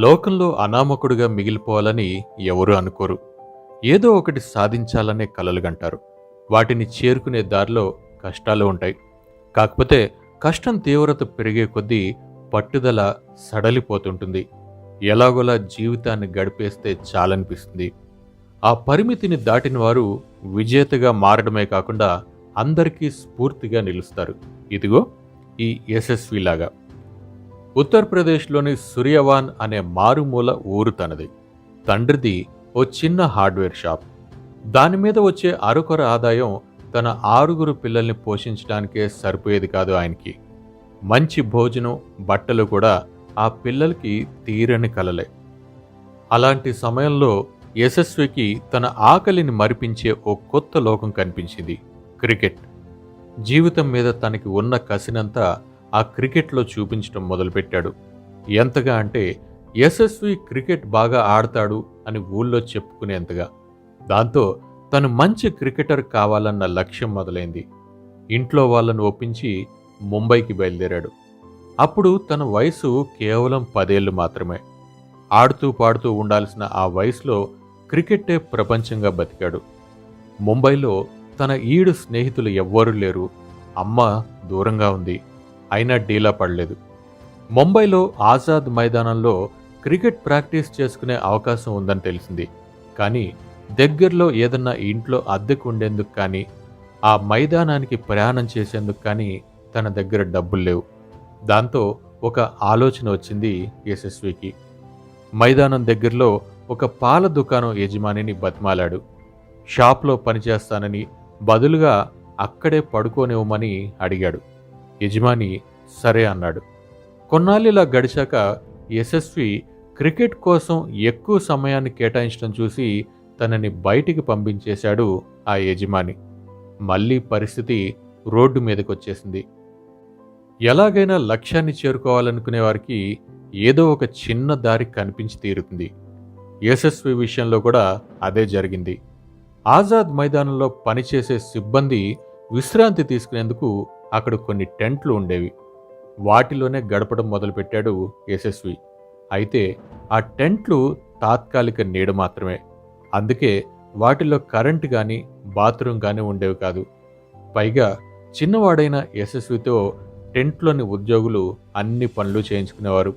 లోకంలో అనామకుడుగా మిగిలిపోవాలని ఎవరూ అనుకోరు. ఏదో ఒకటి సాధించాలనే కలలుగంటారు. వాటిని చేరుకునే దారిలో కష్టాలు ఉంటాయి. కాకపోతే కష్టం తీవ్రత పెరిగే కొద్దీ పట్టుదల సడలిపోతుంటుంది. ఎలాగోలా జీవితాన్ని గడిపేస్తే చాలనిపిస్తుంది. ఆ పరిమితిని దాటిన వారు విజేతగా మారడమే కాకుండా అందరికీ స్ఫూర్తిగా నిలుస్తారు. ఇదిగో ఈ యశస్విలాగా. ఉత్తరప్రదేశ్లోని సూర్యవాన్ అనే మారుమూల ఊరు తనది. తండ్రిది ఓ చిన్న హార్డ్వేర్ షాప్. దాని మీద వచ్చే అరకొర ఆదాయం తన ఆరుగురు పిల్లల్ని పోషించడానికే సరిపోయేది కాదు ఆయనకి. మంచి భోజనం బట్టలు కూడా ఆ పిల్లలకి తీరని కలలే. అలాంటి సమయంలో యశస్వికి తన ఆకలిని మరిపించే ఓ కొత్త లోకం కనిపించింది. క్రికెట్. జీవితం మీద తనకి ఉన్న కసినంతా ఆ క్రికెట్లో చూపించడం మొదలుపెట్టాడు. ఎంతగా అంటే యశస్వి క్రికెట్ బాగా ఆడతాడు అని ఊళ్ళో చెప్పుకునేంతగా. దాంతో తను మంచి క్రికెటర్ కావాలన్న లక్ష్యం మొదలైంది. ఇంట్లో వాళ్ళను ఒప్పించి ముంబైకి బయలుదేరాడు. అప్పుడు తన వయసు కేవలం పదేళ్ళు మాత్రమే. ఆడుతూ పాడుతూ ఉండాల్సిన ఆ వయసులో క్రికెట్టే ప్రపంచంగా బతికాడు. ముంబైలో తన ఈడు స్నేహితులు ఎవ్వరూ లేరు. అమ్మ దూరంగా ఉంది. అయినా డీలా పడలేదు. ముంబైలో ఆజాద్ మైదానంలో క్రికెట్ ప్రాక్టీస్ చేసుకునే అవకాశం ఉందని తెలిసింది. కానీ దగ్గరలో ఏదన్నా ఇంట్లో అద్దెకు ఉండేందుకు కానీ ఆ మైదానానికి ప్రయాణం చేసేందుకు కానీ తన దగ్గర డబ్బులు లేవు. దాంతో ఒక ఆలోచన వచ్చింది యశస్వికి. మైదానం దగ్గరలో ఒక పాల దుకాణం యజమానిని బతిమాలాడు. షాప్లో పనిచేస్తానని బదులుగా అక్కడే పడుకోనివ్వమని అడిగాడు. యజమాని సరే అన్నాడు. కొన్నాళ్ళిలా గడిచాక యశస్వి క్రికెట్ కోసం ఎక్కువ సమయాన్ని కేటాయించడం చూసి తనని బయటికి పంపించేశాడు ఆ యజమాని. మళ్ళీ పరిస్థితి రోడ్డు మీదకొచ్చేసింది. ఎలాగైనా లక్ష్యాన్ని చేరుకోవాలనుకునే వారికి ఏదో ఒక చిన్న దారి కనిపించి తీరుతుంది. యశస్వి విషయంలో కూడా అదే జరిగింది. ఆజాద్ మైదానంలో పనిచేసే సిబ్బంది విశ్రాంతి తీసుకునేందుకు అక్కడ కొన్ని టెంట్లు ఉండేవి. వాటిలోనే గడపడం మొదలుపెట్టాడు యశస్వి. అయితే ఆ టెంట్లు తాత్కాలిక నీడ మాత్రమే. అందుకే వాటిలో కరెంటు కానీ బాత్రూమ్ కానీ ఉండేవి కాదు. పైగా చిన్నవాడైన యశస్వితో టెంట్లోని ఉద్యోగులు అన్ని పనులు చేయించుకునేవారు.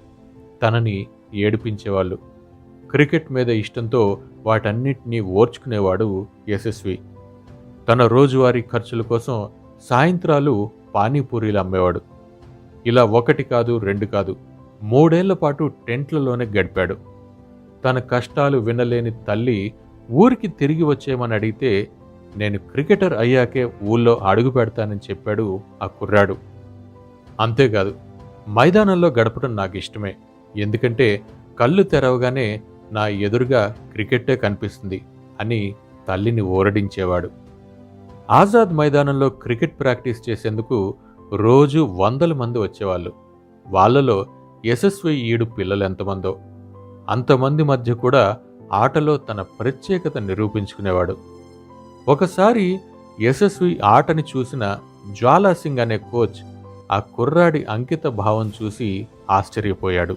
తనని ఏడిపించేవాళ్ళు. క్రికెట్ మీద ఇష్టంతో వాటన్నిటినీ ఓర్చుకునేవాడు యశస్వి. తన రోజువారీ ఖర్చుల కోసం సాయంత్రాలు పానీపూరీలు అమ్మేవాడు. ఇలా ఒకటి కాదు రెండు కాదు మూడేళ్ళ పాటు టెంట్లలోనే గడిపాడు. తన కష్టాలు వినలేని తల్లి ఊరికి తిరిగి వచ్చేయమని అడిగితే నేను క్రికెటర్ అయ్యాకే ఊళ్ళో అడుగు పెడతానని చెప్పాడు ఆ కుర్రాడు. అంతేకాదు మైదానంలో గడపడం నాకు ఇష్టమే. ఎందుకంటే కళ్ళు తెరవగానే నా ఎదురుగా క్రికెట్టే కనిపిస్తుంది అని తల్లిని ఓరడించేవాడు. ఆజాద్ మైదానంలో క్రికెట్ ప్రాక్టీస్ చేసేందుకు రోజు వందల మంది వచ్చేవాళ్ళు. వాళ్ళలో యశస్వి ఈడు పిల్లలు ఎంతమందో. అంతమంది మధ్య కూడా ఆటలో తన ప్రత్యేకత నిరూపించుకునేవాడు. ఒకసారి యశస్వి ఆటని చూసిన జ్వాలాసింగ్ అనే కోచ్ ఆ కుర్రాడి అంకిత భావం చూసి ఆశ్చర్యపోయాడు.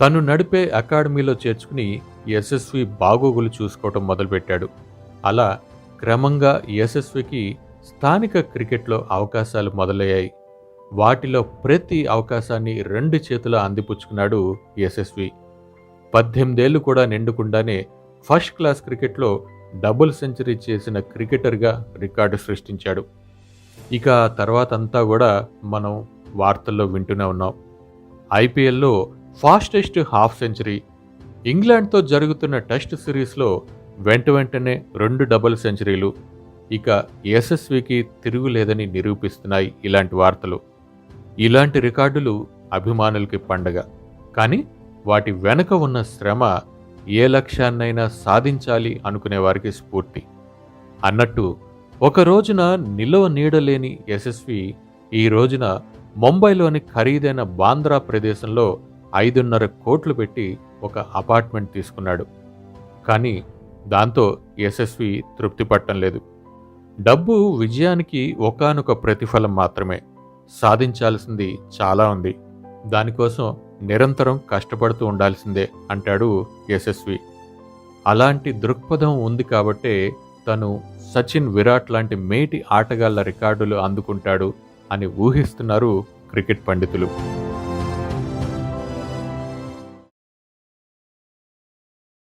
తను నడిపే అకాడమీలో చేర్చుకుని యశస్వి బాగోగులు చూసుకోవటం మొదలుపెట్టాడు. అలా క్రమంగా యశస్వికి స్థానిక క్రికెట్లో అవకాశాలు మొదలయ్యాయి. వాటిలో ప్రతి అవకాశాన్ని రెండు చేతుల అందిపుచ్చుకున్నాడు యశస్వి. పద్దెనిమిదేళ్ళు కూడా నిండుకుండానే ఫస్ట్ క్లాస్ క్రికెట్లో డబుల్ సెంచరీ చేసిన క్రికెటర్గా రికార్డు సృష్టించాడు. ఇక తర్వాత అంతా కూడా మనం వార్తల్లో వింటూనే ఉన్నాం. ఐపీఎల్లో ఫాస్టెస్ట్ హాఫ్ సెంచరీ ఇంగ్లాండ్తో జరుగుతున్న టెస్ట్ సిరీస్లో వెంట వెంటనే రెండు డబుల్ సెంచరీలు ఇక యశస్వికి తిరుగులేదని నిరూపిస్తున్నాయి ఇలాంటి వార్తలు. ఇలాంటి రికార్డులు అభిమానులకి పండగ. కానీ వాటి వెనుక ఉన్న శ్రమ ఏ లక్ష్యాన్నైనా సాధించాలి అనుకునే వారికి స్ఫూర్తి. అన్నట్టు ఒక రోజున నిలవ నీడలేని యశస్వి ఈ రోజున ముంబైలోని ఖరీదైన బాంద్రా ప్రదేశంలో ఐదున్నర కోట్లు పెట్టి ఒక అపార్ట్మెంట్ తీసుకున్నాడు. కానీ దాంతో యశస్వి తృప్తి పట్టం లేదు. డబ్బు విజయానికి ఒకానొక ప్రతిఫలం మాత్రమే. సాధించాల్సింది చాలా ఉంది. దానికోసం నిరంతరం కష్టపడుతూ ఉండాల్సిందే అంటాడు యశస్వి. అలాంటి దృక్పథం ఉంది కాబట్టే తను సచిన్ విరాట్ లాంటి మేటి ఆటగాళ్ళ రికార్డులు అందుకుంటాడు అని ఊహిస్తున్నారు క్రికెట్ పండితులు.